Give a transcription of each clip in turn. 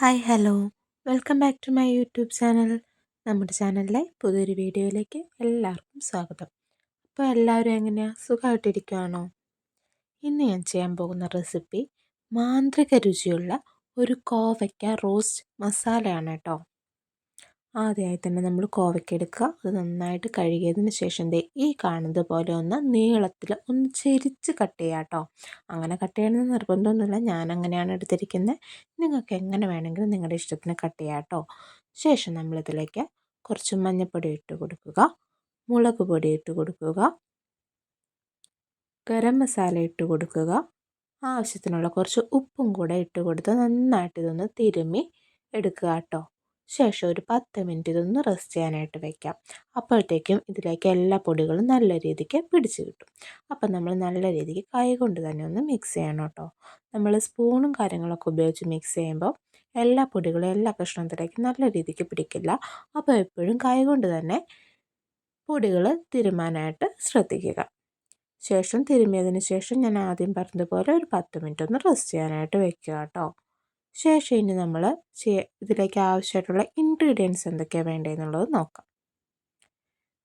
Hi hello welcome back to my YouTube channel നമ്മുടെ ചാനലിലെ പുതിയൊരു വീഡിയോയിലേക്ക് എല്ലാവർക്കും സ്വാഗതം. അപ്പോൾ എല്ലാവരും എങ്ങനെയാണ് സുഖമായിട്ടിരിക്കുകയാണോ ഇന്ന് ഞാൻ ചെയ്യാൻ പോകുന്ന റെസിപ്പി മാന്ത്രിക രുചിയുള്ള ഒരു കോവയ്ക്ക റോസ്റ്റ് മസാലയാണ് കേട്ടോ. ആദ്യമായി തന്നെ നമ്മൾ കോവയ്ക്ക എടുക്കുക. അത് നന്നായിട്ട് കഴുകിയതിന് ശേഷം ദേ ഈ കാണുന്നത് പോലെ ഒന്ന് നീളത്തിൽ ഒന്ന് ചെരിച്ച് കട്ട് ചെയ്യുക കേട്ടോ. അങ്ങനെ കട്ട് ചെയ്യണമെന്ന് നിർബന്ധമൊന്നുമില്ല. ഞാൻ അങ്ങനെയാണ് എടുത്തിരിക്കുന്നത് നിങ്ങൾക്ക് എങ്ങനെ വേണമെങ്കിലും നിങ്ങളുടെ ഇഷ്ടത്തിന് കട്ട് ചെയ്യാം കേട്ടോ. ശേഷം നമ്മളിതിലേക്ക് കുറച്ച് മഞ്ഞൾപ്പൊടി ഇട്ട് കൊടുക്കുക. മുളക് പൊടി ഇട്ട് കൊടുക്കുക. ഗരം മസാല ഇട്ട് കൊടുക്കുക. ആവശ്യത്തിനുള്ള കുറച്ച് ഉപ്പും കൂടെ ഇട്ട് കൊടുത്ത് നന്നായിട്ട് ഇതൊന്ന് തിരുമ്മി എടുക്കുക കേട്ടോ. ശേഷം ഒരു പത്ത് മിനിറ്റ് ഇതൊന്ന് റെസ്റ്റ് ചെയ്യാനായിട്ട് വെക്കാം. അപ്പോഴത്തേക്കും ഇതിലേക്ക് എല്ലാ പൊടികളും നല്ല രീതിക്ക് പിടിച്ച് കിട്ടും. അപ്പം നമ്മൾ നല്ല രീതിക്ക് കൈ കൊണ്ട് തന്നെ ഒന്ന് മിക്സ് ചെയ്യണം കേട്ടോ. നമ്മൾ സ്പൂണും കാര്യങ്ങളൊക്കെ ഉപയോഗിച്ച് മിക്സ് ചെയ്യുമ്പോൾ എല്ലാ പൊടികളും എല്ലാ കഷ്ണത്തിലേക്കും നല്ല രീതിക്ക് പിടിക്കില്ല. അപ്പോൾ എപ്പോഴും കൈ കൊണ്ട് തന്നെ പൊടികൾ തിരുമാനായിട്ട് ശ്രദ്ധിക്കുക. ശേഷം തിരുമിയതിന് ശേഷം ഞാൻ ആദ്യം പറഞ്ഞതുപോലെ ഒരു പത്ത് മിനിറ്റ് ഒന്ന് റെസ്റ്റ് ചെയ്യാനായിട്ട് വെക്കുക കേട്ടോ. ശേഷം ഇനി നമ്മൾ ഇതിലേക്ക് ആവശ്യമായിട്ടുള്ള ഇൻഗ്രീഡിയൻസ് എന്തൊക്കെയാണ് വേണ്ടതെന്നുള്ളത് നോക്കാം.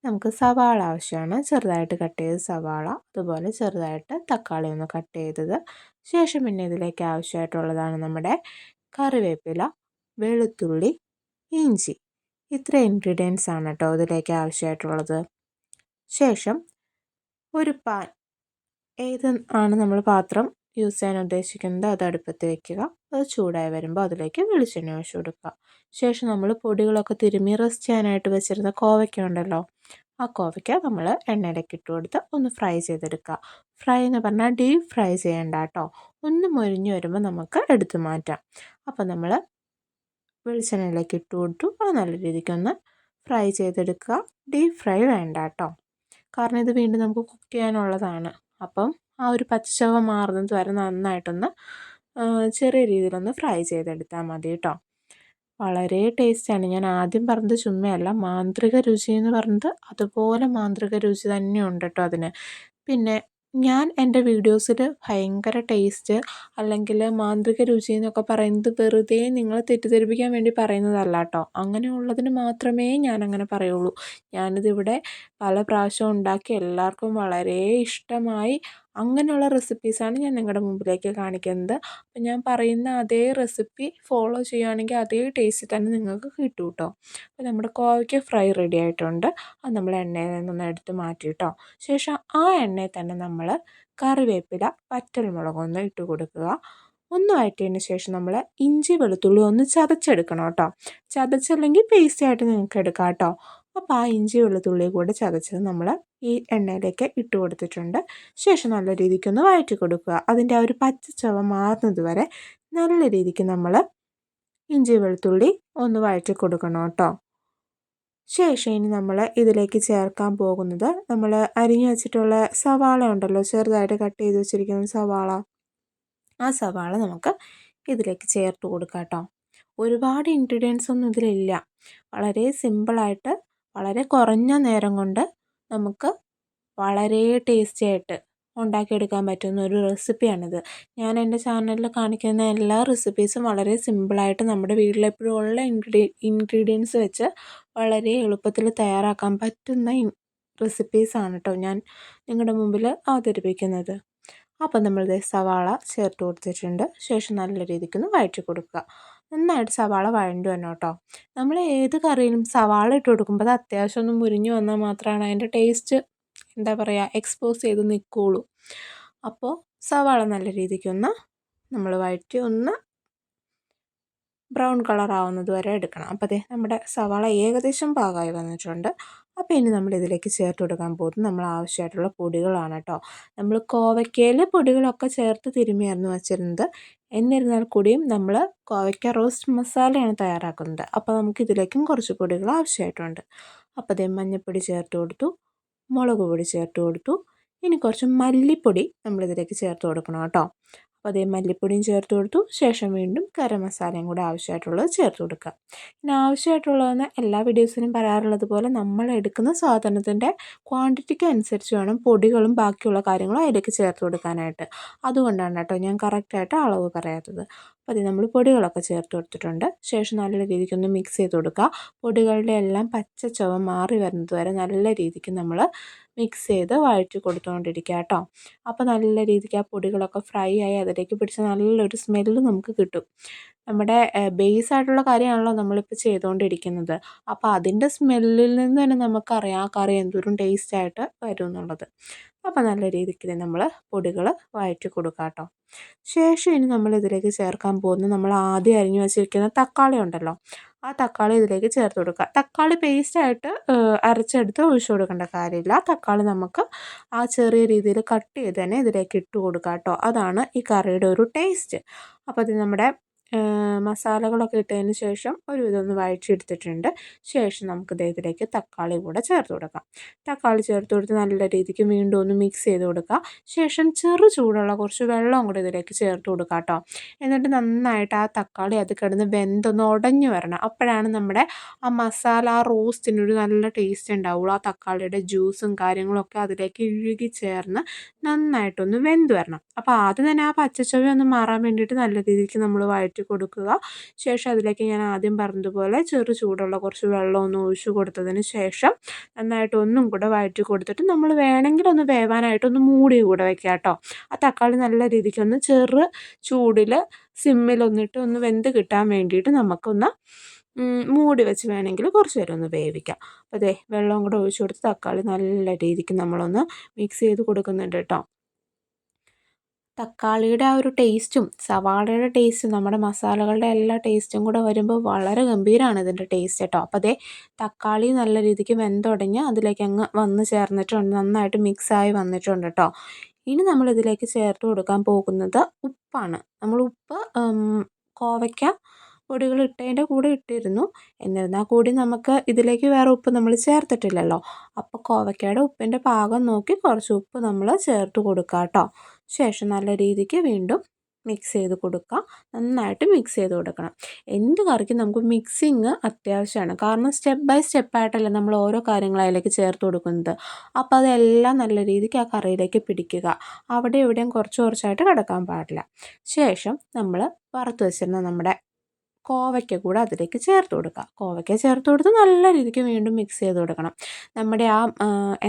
നമുക്ക് സവാള ആവശ്യമാണ്. ചെറുതായിട്ട് കട്ട് ചെയ്ത് സവാള അതുപോലെ ചെറുതായിട്ട് തക്കാളി ഒന്ന് കട്ട് ചെയ്തത്. ശേഷം പിന്നെ ഇതിലേക്ക് ആവശ്യമായിട്ടുള്ളതാണ് നമ്മുടെ കറിവേപ്പില വെളുത്തുള്ളി ഇഞ്ചി. ഇത്ര ഇൻഗ്രീഡിയൻസ് ആണ് കേട്ടോ ഇതിലേക്ക് ആവശ്യമായിട്ടുള്ളത്. ശേഷം ഒരു പാൻ ഏത് ആണ് നമ്മൾ പാത്രം യൂസ് ചെയ്യാൻ ഉദ്ദേശിക്കുന്നത് അത് അടുപ്പത്ത് വെക്കുക. അത് ചൂടായി വരുമ്പോൾ അതിലേക്ക് വെളിച്ചെണ്ണ ഒഴിച്ച് കൊടുക്കുക. ശേഷം നമ്മൾ പൊടികളൊക്കെ തിരുമ്മി റെസ്റ്റ് ചെയ്യാനായിട്ട് വെച്ചിരുന്ന കോവയ്ക്ക ഉണ്ടല്ലോ ആ കോവയ്ക്ക നമ്മൾ എണ്ണയിലേക്ക് ഇട്ട് കൊടുത്ത് ഒന്ന് ഫ്രൈ ചെയ്തെടുക്കുക. ഫ്രൈ എന്ന് പറഞ്ഞാൽ ഡീപ് ഫ്രൈ ചെയ്യേണ്ട കേട്ടോ ഒന്ന് മൊരിഞ്ഞ് വരുമ്പോൾ നമുക്ക് എടുത്തു മാറ്റാം. അപ്പോൾ നമ്മൾ വെളിച്ചെണ്ണയിലേക്ക് ഇട്ട് കൊടുത്തു. അത് നല്ല രീതിക്കൊന്ന് ഫ്രൈ ചെയ്തെടുക്കുക. ഡീപ് ഫ്രൈ വേണ്ട കേട്ടോ കാരണം ഇത് വീണ്ടും നമുക്ക് കുക്ക് ചെയ്യാനുള്ളതാണ്. അപ്പം ആ ഒരു പച്ചച്ചവ മാറുന്നത് വരെ നന്നായിട്ടൊന്ന് ചെറിയ രീതിയിലൊന്ന് ഫ്രൈ ചെയ്തെടുത്താൽ മതി കേട്ടോ വളരെ ടേസ്റ്റാണ്. ഞാൻ ആദ്യം പറഞ്ഞത് ചുമ്മയല്ല മാന്ത്രിക രുചി എന്ന് പറഞ്ഞത് അതുപോലെ മാന്ത്രിക രുചി തന്നെയുണ്ട് കേട്ടോ അതിന്. പിന്നെ ഞാൻ എന്റെ വീഡിയോസിൽ ഭയങ്കര ടേസ്റ്റ് അല്ലെങ്കിൽ മാന്ത്രിക രുചി എന്നൊക്കെ പറയുന്നത് വെറുതെ നിങ്ങളെ തെറ്റിദ്ധരിപ്പിക്കാൻ വേണ്ടി പറയുന്നതല്ല കേട്ടോ അങ്ങനെയുള്ളതിന് മാത്രമേ ഞാൻ അങ്ങനെ പറയുള്ളൂ. ഞാനിതിവിടെ പല പ്രാവശ്യം ഉണ്ടാക്കി എല്ലാവർക്കും വളരെ ഇഷ്ടമായി. അങ്ങനെയുള്ള റെസിപ്പീസാണ് ഞാൻ നിങ്ങളുടെ മുമ്പിലേക്ക് കാണിക്കുന്നത്. അപ്പം ഞാൻ പറയുന്ന അതേ റെസിപ്പി ഫോളോ ചെയ്യുകയാണെങ്കിൽ അതേ ടേസ്റ്റ് തന്നെ നിങ്ങൾക്ക് കിട്ടും കേട്ടോ അപ്പോൾ നമ്മുടെ കോവയ്ക്ക് ഫ്രൈ റെഡി ആയിട്ടുണ്ട്. അത് നമ്മൾ എണ്ണയിൽ നിന്നൊന്ന് എടുത്ത് മാറ്റി കേട്ടോ ശേഷം ആ എണ്ണയിൽ തന്നെ നമ്മൾ കറിവേപ്പില വറ്റൽമുളകൊന്ന് ഇട്ട് കൊടുക്കുക. ഒന്ന് വഴറ്റിയതിന് ശേഷം നമ്മൾ ഇഞ്ചി വെളുത്തുള്ളി ഒന്ന് ചതച്ചെടുക്കണം കേട്ടോ. ചതച്ചല്ലെങ്കിൽ പേസ്റ്റ് ആയിട്ട് നിങ്ങൾക്ക് എടുക്കാം കേട്ടോ. അപ്പോൾ ആ ഇഞ്ചി വെളുത്തുള്ളി കൂടെ ചതച്ചത് നമ്മൾ ഈ എണ്ണയിലേക്ക് ഇട്ട് കൊടുത്തിട്ടുണ്ട്. ശേഷം നല്ല രീതിക്കൊന്ന് വഴറ്റി കൊടുക്കുക. അതിന്റെ ആ ഒരു പച്ച ചവ മാറുന്നത് വരെ നല്ല രീതിക്ക് നമ്മൾ ഇഞ്ചി വെളുത്തുള്ളി ഒന്ന് വഴറ്റി കൊടുക്കണം കേട്ടോ. ശേഷം ഇനി നമ്മൾ ഇതിലേക്ക് ചേർക്കാൻ പോകുന്നത് നമ്മൾ അരിഞ്ഞു വെച്ചിട്ടുള്ള സവാള ഉണ്ടല്ലോ ചെറുതായിട്ട് കട്ട് ചെയ്ത് വെച്ചിരിക്കുന്ന സവാള. ആ സവാള നമുക്ക് ഇതിലേക്ക് ചേർത്ത് കൊടുക്കാം കേട്ടോ. ഒരുപാട് ഇൻഗ്രീഡിയൻസ് ഒന്നും ഇതിലില്ല. വളരെ സിമ്പിളായിട്ട് വളരെ കുറഞ്ഞ നേരം കൊണ്ട് നമുക്ക് വളരെ ടേസ്റ്റി ആയിട്ട് ഉണ്ടാക്കിയെടുക്കാൻ പറ്റുന്ന ഒരു റെസിപ്പിയാണിത് ഞാൻ എന്റെ ചാനലിൽ കാണിക്കുന്ന എല്ലാ റെസിപ്പീസും വളരെ സിമ്പിളായിട്ട് നമ്മുടെ വീട്ടിലെപ്പോഴും ഉള്ള ഇൻഗ്രീ ഇൻഗ്രീഡിയൻസ് വെച്ച് വളരെ എളുപ്പത്തിൽ തയ്യാറാക്കാൻ പറ്റുന്ന റെസിപ്പീസാണ് കേട്ടോ ഞാൻ നിങ്ങളുടെ മുമ്പിൽ അവതരിപ്പിക്കുന്നത്. അപ്പം നമ്മളിത് സവാള ചേർത്ത് കൊടുത്തിട്ടുണ്ട്. ശേഷം നല്ല രീതിക്കൊന്ന് വഴറ്റി കൊടുക്കുക. നന്നായിട്ട് സവാള വഴണ്ടു വരണം കേട്ടോ. നമ്മൾ ഏത് കറിയിലും സവാള ഇട്ട് കൊടുക്കുമ്പോൾ അത് അത്യാവശ്യം ഒന്ന് മുരിഞ്ഞു വന്നാൽ മാത്രമാണ് അതിന്റെ ടേസ്റ്റ് എന്താ പറയുക എക്സ്പോസ് ചെയ്ത് നിൽക്കുകയുള്ളൂ അപ്പോൾ സവാള നല്ല രീതിക്കൊന്ന് നമ്മൾ വഴറ്റി ഒന്ന് ബ്രൗൺ കളർ ആവുന്നത് വരെ എടുക്കണം. അപ്പോൾ അതെ നമ്മുടെ സവാള ഏകദേശം പാകമായി വന്നിട്ടുണ്ട്. അപ്പോൾ ഇനി നമ്മൾ ഇതിലേക്ക് ചേർത്ത് കൊടുക്കാൻ പോകുന്നത് നമ്മൾ ആവശ്യമായിട്ടുള്ള പൊടികളാണ് കേട്ടോ. നമ്മൾ കോവയ്ക്കയിലെ പൊടികളൊക്കെ ചേർത്ത് തിരുമിയായിരുന്നു വെച്ചിരുന്നത്. എന്നിരുന്നാൽ കൂടിയും നമ്മൾ കോവയ്ക്ക റോസ്റ്റ് മസാലയാണ് തയ്യാറാക്കുന്നത്. അപ്പോൾ നമുക്ക് ഇതിലേക്കും കുറച്ച് പൊടികൾ ആവശ്യമായിട്ടുണ്ട്. അപ്പോൾ അതേ മഞ്ഞൾപ്പൊടി ചേർത്ത് കൊടുത്തു മുളക് പൊടി ചേർത്ത് കൊടുത്തു. ഇനി കുറച്ച് മല്ലിപ്പൊടി നമ്മളിതിലേക്ക് ചേർത്ത് കൊടുക്കണം കേട്ടോ. അപ്പോൾ അതേ മല്ലിപ്പൊടിയും ചേർത്ത് കൊടുത്തു. ശേഷം വീണ്ടും ഗരം മസാലയും കൂടെ ആവശ്യമായിട്ടുള്ളത് ചേർത്ത് കൊടുക്കുക. പിന്നെ ആവശ്യമായിട്ടുള്ളതെന്ന് എല്ലാ വീഡിയോസിനും പറയാറുള്ളത് പോലെ നമ്മൾ എടുക്കുന്ന സാധനത്തിന്റെ ക്വാണ്ടിറ്റിക്ക് അനുസരിച്ച് വേണം പൊടികളും ബാക്കിയുള്ള കാര്യങ്ങളും അതിലേക്ക് ചേർത്ത് കൊടുക്കാനായിട്ട്. അതുകൊണ്ടാണ് കേട്ടോ ഞാൻ കറക്റ്റായിട്ട് അളവ് പറയാത്തത്. അപ്പോൾ അത് നമ്മൾ പൊടികളൊക്കെ ചേർത്ത് കൊടുത്തിട്ടുണ്ട്. ശേഷം നല്ല രീതിക്കൊന്ന് മിക്സ് ചെയ്ത് കൊടുക്കുക. പൊടികളുടെ എല്ലാം പച്ച ചുവ മാറി വരുന്നത് വരെ നല്ല രീതിക്ക് നമ്മൾ മിക്സ് ചെയ്ത് വഴറ്റി കൊടുത്തുകൊണ്ടിരിക്കുക കേട്ടോ അപ്പോൾ നല്ല രീതിക്ക് ആ പൊടികളൊക്കെ ഫ്രൈ ആയി അതിലേക്ക് പിടിച്ച് നല്ലൊരു സ്മെല്ല് നമുക്ക് കിട്ടും. നമ്മുടെ ബേസ് ആയിട്ടുള്ള കാര്യമാണല്ലോ നമ്മളിപ്പോൾ ചെയ്തുകൊണ്ടിരിക്കുന്നത് അപ്പോൾ അതിന്റെ സ്മെല്ലിൽ നിന്ന് തന്നെ നമുക്കറിയാം ആ കറി എന്തോരം ടേസ്റ്റ് ആയിട്ട് വരും എന്നുള്ളത്. അപ്പോൾ നല്ല രീതിക്ക് നമ്മൾ പൊടികൾ വഴറ്റി കൊടുക്കുക കേട്ടോ ശേഷം ഇനി നമ്മൾ ഇതിലേക്ക് ചേർക്കാൻ പോകുന്ന നമ്മൾ ആദ്യം അരിഞ്ഞു വെച്ചിരിക്കുന്ന തക്കാളി ഉണ്ടല്ലോ ആ തക്കാളി ഇതിലേക്ക് ചേർത്ത് കൊടുക്കുക തക്കാളി പേസ്റ്റായിട്ട് അരച്ചെടുത്ത് ഒഴിച്ചു കൊടുക്കേണ്ട കാര്യമില്ല. തക്കാളി നമുക്ക് ആ ചെറിയ രീതിയിൽ കട്ട് ചെയ്ത് തന്നെ ഇതിലേക്ക് ഇട്ട് കൊടുക്കുക കേട്ടോ അതാണ് ഈ കറിയുടെ ഒരു ടേസ്റ്റ് അപ്പോൾ ഇത് നമ്മുടെ മസാലകളൊക്കെ ഇട്ടതിന് ശേഷം ഒരു ഇതൊന്ന് വഴറ്റിയെടുത്തിട്ടുണ്ട്. ശേഷം നമുക്ക് ഇതിലേക്ക് തക്കാളി കൂടെ ചേർത്ത് കൊടുക്കാം. തക്കാളി ചേർത്ത് കൊടുത്ത് നല്ല രീതിക്ക് വീണ്ടും ഒന്ന് മിക്സ് ചെയ്ത് കൊടുക്കുക ശേഷം ചെറു ചൂടുള്ള കുറച്ച് വെള്ളം കൂടെ ഇതിലേക്ക് ചേർത്ത് കൊടുക്കുക കേട്ടോ. എന്നിട്ട് നന്നായിട്ട് ആ തക്കാളി അത് കിടന്ന് വെന്തൊന്ന് ഉടഞ്ഞു വരണം. അപ്പോഴാണ് നമ്മുടെ ആ മസാല ആ റോസ്റ്റിനൊരു നല്ല ടേസ്റ്റ് ഉണ്ടാവുള്ളൂ. ആ തക്കാളിയുടെ ജ്യൂസും കാര്യങ്ങളൊക്കെ അതിലേക്ക് ഇഴുകി ചേർന്ന് നന്നായിട്ടൊന്ന് വെന്ത് വരണം. അപ്പോൾ ആദ്യം തന്നെ ആ പച്ചച്ചവി ഒന്ന് മാറാൻ വേണ്ടിയിട്ട് നല്ല രീതിക്ക് നമ്മൾ വഴറ്റി കൊടുക്കുക. ശേഷം അതിലേക്ക് ഞാൻ ആദ്യം പറഞ്ഞതുപോലെ ചെറു ചൂടുള്ള കുറച്ച് വെള്ളം ഒന്ന് ഒഴിച്ചു കൊടുത്തതിന് ശേഷം നന്നായിട്ട് ഒന്നും കൂടെ വഴറ്റി കൊടുത്തിട്ട് നമ്മൾ വേണമെങ്കിൽ ഒന്ന് വേവാനായിട്ട് ഒന്ന് മൂടി കൂടെ വെക്കുക കേട്ടോ. ആ തക്കാളി നല്ല രീതിക്ക് ഒന്ന് ചെറു ചൂടിൽ സിമ്മിലൊന്നിട്ട് ഒന്ന് വെന്ത് കിട്ടാൻ വേണ്ടിയിട്ട് നമുക്കൊന്ന് മൂടി വെച്ച് വേണമെങ്കിൽ കുറച്ച് നേരം ഒന്ന് വേവിക്കാം. അതെ വെള്ളം കൂടെ ഒഴിച്ചു കൊടുത്ത് തക്കാളി നല്ല രീതിക്ക് നമ്മളൊന്ന് മിക്സ് ചെയ്ത് കൊടുക്കുന്നുണ്ട് കേട്ടോ. തക്കാളിയുടെ ആ ഒരു ടേസ്റ്റും സവാളയുടെ ടേസ്റ്റും നമ്മുടെ മസാലകളുടെ എല്ലാ ടേസ്റ്റും കൂടെ വരുമ്പോൾ വളരെ ഗംഭീരമാണ് ഇതിന്റെ ടേസ്റ്റ് കേട്ടോ. അപ്പോൾ അതേ തക്കാളി നല്ല രീതിക്ക് വെന്തുടങ്ങി അതിലേക്ക് അങ്ങ് വന്ന് ചേർന്നിട്ടുണ്ട് നന്നായിട്ട് മിക്സായി വന്നിട്ടുണ്ട് കേട്ടോ. ഇനി നമ്മൾ ഇതിലേക്ക് ചേർത്ത് കൊടുക്കാൻ പോകുന്നത് ഉപ്പാണ്. നമ്മൾ ഉപ്പ് കോവയ്ക്ക പൊടികൾ ഇട്ടതിന്റെ കൂടെ ഇട്ടിരുന്നു. എന്നിരുന്നാൽ കൂടി നമുക്ക് ഇതിലേക്ക് വേറെ ഉപ്പ് നമ്മൾ ചേർത്തിട്ടില്ലല്ലോ. അപ്പോൾ കോവയ്ക്കയുടെ ഉപ്പിന്റെ പാകം നോക്കി കുറച്ച് ഉപ്പ് നമ്മൾ ചേർത്ത് കൊടുക്കാം കേട്ടോ ശേഷം നല്ല രീതിക്ക് വീണ്ടും മിക്സ് ചെയ്ത് കൊടുക്കുക നന്നായിട്ട് മിക്സ് ചെയ്ത് കൊടുക്കണം. എന്ത് കറിക്കും നമുക്ക് മിക്സിങ് അത്യാവശ്യമാണ്. കാരണം സ്റ്റെപ്പ് ബൈ സ്റ്റെപ്പായിട്ടല്ല നമ്മൾ ഓരോ കാര്യങ്ങൾ അതിലേക്ക് ചേർത്ത് കൊടുക്കുന്നത്. അപ്പോൾ അതെല്ലാം നല്ല രീതിക്ക് ആ കറിയിലേക്ക് പിടിക്കുക. അവിടെ ഇവിടെയും കുറച്ച് കുറച്ചായിട്ട് കിടക്കാൻ പാടില്ല. ശേഷം നമ്മൾ വറുത്ത് വെച്ചിരുന്ന നമ്മുടെ കോവയ്ക്ക കൂടെ അതിലേക്ക് ചേർത്ത് കൊടുക്കുക. കോവയ്ക്ക ചേർത്ത് കൊടുത്ത് നല്ല രീതിക്ക് വീണ്ടും മിക്സ് ചെയ്ത് കൊടുക്കണം. നമ്മുടെ ആ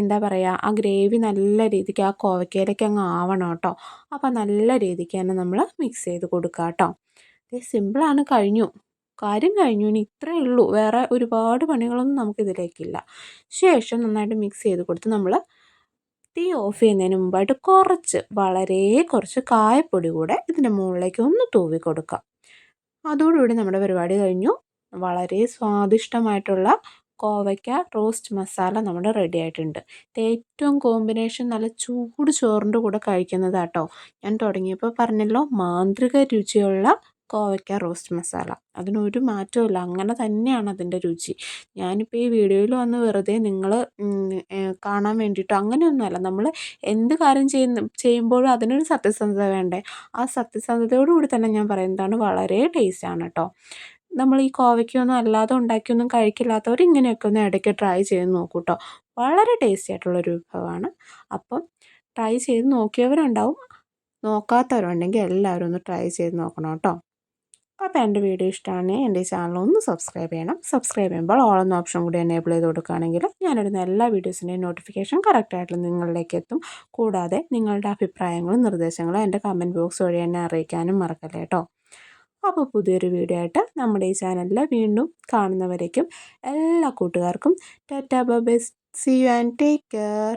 എന്താ പറയുക ആ ഗ്രേവി നല്ല രീതിക്ക് ആ കോവയ്ക്കയിലേക്ക് അങ്ങ് ആവണം കേട്ടോ. അപ്പോൾ നല്ല രീതിക്ക് തന്നെ നമ്മൾ മിക്സ് ചെയ്ത് കൊടുക്കുക കേട്ടോ. ഇത് സിമ്പിളാണ് കഴിഞ്ഞു. കാര്യം കഴിഞ്ഞു. ഇനി ഇത്രയേ ഉള്ളൂ. വേറെ ഒരുപാട് പണികളൊന്നും നമുക്കിതിലേക്കില്ല ശേഷം നന്നായിട്ട് മിക്സ് ചെയ്ത് കൊടുത്ത് നമ്മൾ തീ ഓഫ് ചെയ്യുന്നതിന് മുമ്പായിട്ട് കുറച്ച് വളരെ കുറച്ച് കായപ്പൊടി കൂടെ ഇതിന്റെ മുകളിലേക്ക് ഒന്ന് തൂവി കൊടുക്കുക. അതോടുകൂടി നമ്മുടെ പരിപാടി കഴിഞ്ഞു. വളരെ സ്വാദിഷ്ടമായിട്ടുള്ള കോവയ്ക്ക റോസ്റ്റ് മസാല നമ്മുടെ റെഡി ആയിട്ടുണ്ട്. ഇത് ഏറ്റവും കോമ്പിനേഷൻ നല്ല ചൂട് ചോറിന്റെ കൂടെ കഴിക്കുന്നതാട്ടോ. ഞാൻ തുടങ്ങിയപ്പോൾ പറഞ്ഞല്ലോ മാന്ത്രിക രുചിയുള്ള കോവയ്ക്ക റോസ്റ്റ് മസാല. അതിനൊരു മാറ്റമില്ല അങ്ങനെ തന്നെയാണ് അതിന്റെ രുചി. ഞാനിപ്പോൾ ഈ വീഡിയോയിൽ വന്ന് വെറുതെ നിങ്ങൾ കാണാൻ വേണ്ടിയിട്ടോ അങ്ങനെയൊന്നുമല്ല. നമ്മൾ എന്ത് കാര്യം ചെയ്യുന്ന ചെയ്യുമ്പോഴും അതിനൊരു സത്യസന്ധത വേണ്ടേ? ആ സത്യസന്ധതയോടുകൂടി തന്നെ ഞാൻ പറയുന്നതാണ് വളരെ ടേസ്റ്റാണ് കേട്ടോ നമ്മൾ ഈ കോവയ്ക്കൊന്നും അല്ലാതെ ഉണ്ടാക്കിയൊന്നും കഴിക്കില്ലാത്തവർ ഇങ്ങനെയൊക്കെ ഒന്ന് ഇടയ്ക്ക് ട്രൈ ചെയ്ത് നോക്കൂ കേട്ടോ വളരെ ടേസ്റ്റി ആയിട്ടുള്ളൊരു വിഭവമാണ്. അപ്പം ട്രൈ ചെയ്ത് നോക്കിയവരുണ്ടാവും. നോക്കാത്തവരുണ്ടെങ്കിൽ എല്ലാവരും ഒന്ന് ട്രൈ ചെയ്ത് നോക്കണം കേട്ടോ അപ്പോൾ എന്റെ വീഡിയോ ഇഷ്ടമാണെങ്കിൽ എന്റെ ഈ ചാനൽ ഒന്ന് സബ്സ്ക്രൈബ് ചെയ്യണം. സബ്സ്ക്രൈബ് ചെയ്യുമ്പോൾ ഓൾ എന്ന ഓപ്ഷൻ കൂടി എനേബിൾ ചെയ്ത് കൊടുക്കുകയാണെങ്കിൽ ഞാനിടുന്ന എല്ലാ വീഡിയോസിന്റെയും നോട്ടിഫിക്കേഷൻ കറക്റ്റായിട്ട് നിങ്ങളിലേക്ക് എത്തും. കൂടാതെ നിങ്ങളുടെ അഭിപ്രായങ്ങളും നിർദ്ദേശങ്ങളും എന്റെ കമന്റ് ബോക്സ് വഴി എന്നെ അറിയിക്കാനും മറക്കല്ലേ കേട്ടോ. അപ്പോൾ പുതിയൊരു വീഡിയോ ആയിട്ട് നമ്മുടെ ഈ ചാനലിൽ വീണ്ടും കാണുന്നവരേക്കും എല്ലാ കൂട്ടുകാർക്കും tata bye see you and take care